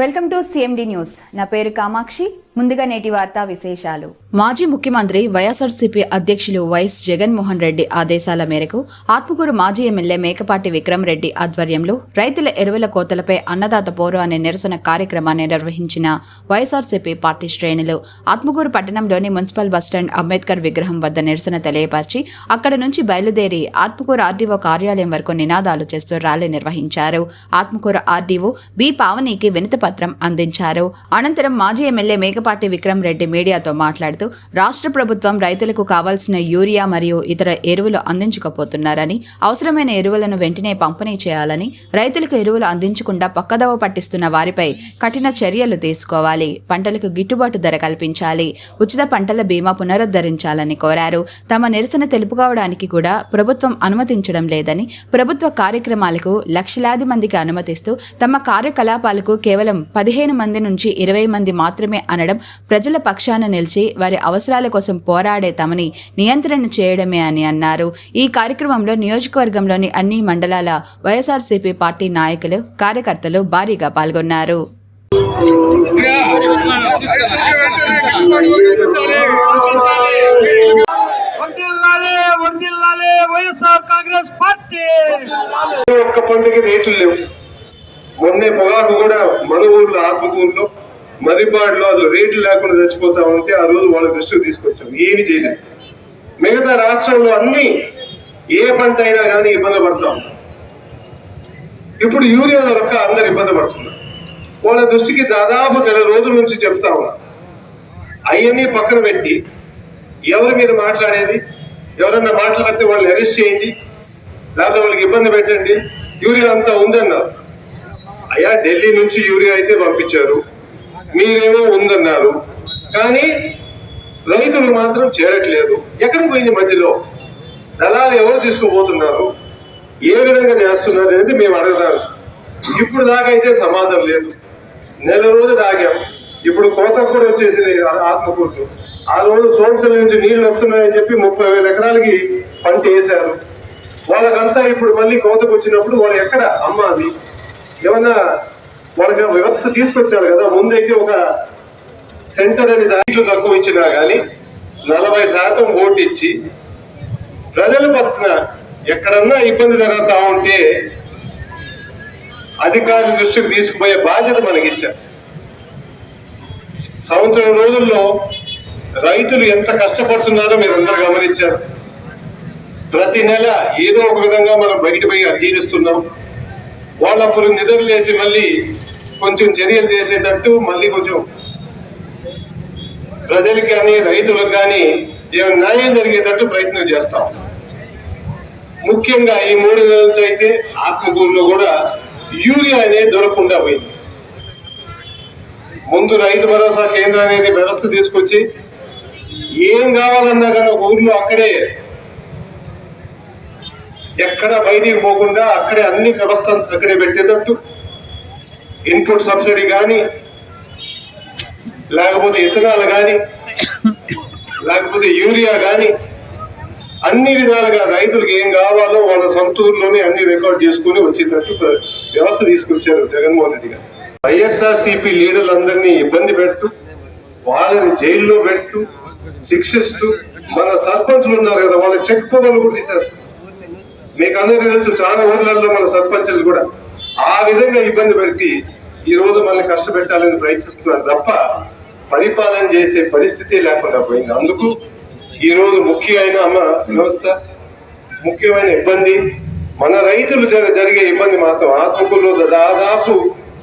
Welcome to CMD news నా పేరు కామాక్షి. ముందుగా నేటి వార్తా విశేషాలు. మాజీ ముఖ్యమంత్రి వైఎస్ఆర్సీపీ అధ్యక్షులు వైఎస్ జగన్మోహన్ రెడ్డి ఆదేశాల మేరకు ఆత్మకూరు మాజీ ఎమ్మెల్యే మేకపాటి విక్రమ్ రెడ్డి ఆధ్వర్యంలో రైతుల ఎరువుల కోతలపై అన్నదాత పోరు అనే నిరసన కార్యక్రమాన్ని నిర్వహించిన వైఎస్ఆర్సీపీ పార్టీ శ్రేణులు ఆత్మకూరు పట్టణంలోని మున్సిపల్ బస్టాండ్ అంబేద్కర్ విగ్రహం వద్ద నిరసన తెలియపరిచి అక్కడ నుంచి బయలుదేరి ఆత్మకూరు ఆర్డీఓ కార్యాలయం వరకు నినాదాలు చేస్తూ ర్యాలీ నిర్వహించారు. ఆత్మకూరు ఆర్డీఓ బి పావనికి పత్రం అందించారు. అనంతరం మాజీ ఎమ్మెల్యే మేకపాటి విక్రమ్ రెడ్డి మీడియాతో మాట్లాడుతూ రాష్ట్ర ప్రభుత్వం రైతులకు కావాల్సిన యూరియా మరియు ఇతర ఎరువులు అందించకపోతున్నారని అవసరమైన ఎరువులను వెంటనే పంపిణీ చేయాలని రైతులకు ఎరువులు అందించకుండా పక్కదవ పట్టిస్తున్న వారిపై కఠిన చర్యలు తీసుకోవాలి. పంటలకు గిట్టుబాటు ధర కల్పించాలి. ఉచిత పంటల బీమా పునరుద్ధరించాలని కోరారు. తమ నిరసన తెలుపుకోవడానికి కూడా ప్రభుత్వం అనుమతించడం లేదని ప్రభుత్వ కార్యక్రమాలకు లక్షలాది మందికి అనుమతిస్తూ తమ కార్యకలాపాలకు కేవలం పదిహేను మంది నుంచి ఇరవై మంది మాత్రమే అనడం ప్రజల పక్షాన నిలిచి వారి అవసరాల కోసం పోరాడే తమని నియంత్రణ చేయడమే అని అన్నారు. ఈ కార్యక్రమంలో నియోజకవర్గంలోని అన్ని మండలాల వైఎస్ఆర్సీపీ పార్టీ నాయకులు కార్యకర్తలు భారీగా పాల్గొన్నారు. వర్ధిల్లాలి వర్ధిల్లాలి వైఎస్ఆర్ కాంగ్రెస్ పార్టీ. ఒక్క పండుగ రేట్లు లేవు. మొన్నే పొగాకు కూడా మన ఊర్లో ఆత్మకూరులో మరిపాడులో అది రేట్లు లేకుండా చచ్చిపోతా ఉంటే ఆ రోజు వాళ్ళ దృష్టికి తీసుకొచ్చాం. ఏమి చేయలేదు. మిగతా రాష్ట్రంలో అన్ని ఏ పంట అయినా కానీ ఇబ్బంది పడతాం ఇప్పుడు యూరియా దొరక్క అందరు ఇబ్బంది పడుతున్నారు. వాళ్ళ దృష్టికి దాదాపు నెల రోజుల నుంచి చెప్తా ఉన్నా. అవన్నీ పక్కన పెట్టి ఎవరు మీరు మాట్లాడేది? ఎవరన్నా మాట్లాడితే వాళ్ళని అరెస్ట్ చేయండి. లేకపోతే వాళ్ళకి ఇబ్బంది పెట్టండి. యూరియా అంతా ఉందన్నారు. అయ్యా ఢిల్లీ నుంచి యూరియా అయితే పంపించారు. మీరేమో ఉందన్నారు. కానీ రైతులు మాత్రం చేరట్లేదు. ఎక్కడికి పోయింది మధ్యలో? దళాలు ఎవరు తీసుకుపోతున్నారు? ఏ విధంగా చేస్తున్నారు అనేది మేము అడగదాం ఇప్పుడు దాకా అయితే సమాధానం లేదు. నెల రోజులు ఆగాం. ఇప్పుడు కోత కూడా వచ్చేసింది ఆత్మకూరు ఆ రోజు సోమశిల నుంచి నీళ్ళు వస్తున్నాయని చెప్పి ముప్పై వేల ఎకరాలకి పంట వేశారు. వాళ్ళకంతా ఇప్పుడు మళ్ళీ కోతకు వచ్చినప్పుడు వాళ్ళు ఎక్కడ అమ్మాది ఏమన్నా వాళ్ళకి వ్యవస్థ తీసుకొచ్చారు కదా ముందైతే ఒక సెంటర్ అని దాంట్లో తక్కువ ఇచ్చినా కానీ నలభై శాతం ఓటు ఇచ్చి ప్రజల పట్ల ఎక్కడన్నా ఇబ్బంది జరుగుతా ఉంటే అధికారుల దృష్టికి తీసుకుపోయే బాధ్యత మనకిచ్చారు. సంవత్సరం రోజుల్లో రైతులు ఎంత కష్టపడుతున్నారో మీరు అందరూ గమనించారు. ప్రతి నెల ఏదో ఒక విధంగా మనం బయట పోయి అర్జీనిస్తున్నాం వాళ్ళప్పుడు నిద్రలేసి మళ్ళీ కొంచెం చర్యలు చేసేటట్టు మళ్ళీ కొంచెం ప్రజలకు కానీ రైతులకు కానీ ఏమైనా న్యాయం జరిగేటట్టు ప్రయత్నం చేస్తాం. ముఖ్యంగా ఈ మూడు నెలల నుంచి అయితే ఆత్మకూరులో కూడా యూరియా అనేది దొరకకుండా పోయింది. ముందు రైతు భరోసా కేంద్రం అనేది వ్యవస్థ తీసుకొచ్చి ఏం కావాలన్నా కానీ ఒక ఊర్లో అక్కడే ఎక్కడ బయటికి పోకుండా అక్కడే అన్ని వ్యవస్థ అక్కడే పెట్టేటట్టు ఇన్పుట్ సబ్సిడీ కానీ లేకపోతే ఇథనాల్ కానీ లేకపోతే యూరియా కానీ అన్ని విధాలుగా రైతులకు ఏం కావాలో వాళ్ళ సొంత ఊర్లోనే అన్ని రికార్డ్ చేసుకుని వచ్చేటట్టు వ్యవస్థ తీసుకొచ్చారు జగన్మోహన్ రెడ్డి గారు. వైఎస్ఆర్ సిపి లీడర్లందరినీ ఇబ్బంది పెడుతూ వాళ్ళని జైల్లో పెడుతూ శిక్షిస్తూ మన సర్పంచ్లు ఉన్నారు కదా వాళ్ళ చెక్ పొగలు కూడా తీసేస్తారు. మీకు అందరికీ తెలుసు చాలా ఊర్లలో మన సర్పంచులు కూడా ఆ విధంగా ఇబ్బంది పెడితే ఈ రోజు మనల్ని కష్టపెట్టాలని ప్రయత్నిస్తున్నారు తప్ప పరిపాలన చేసే పరిస్థితి లేకుండా పోయింది. అందుకు ఈ రోజు ముఖ్యమైన అమ్మ వ్యవస్థ ముఖ్యమైన ఇబ్బంది మన రైతులు జరిగే ఇబ్బంది మాత్రం ఆత్మకూరులో దాదాపు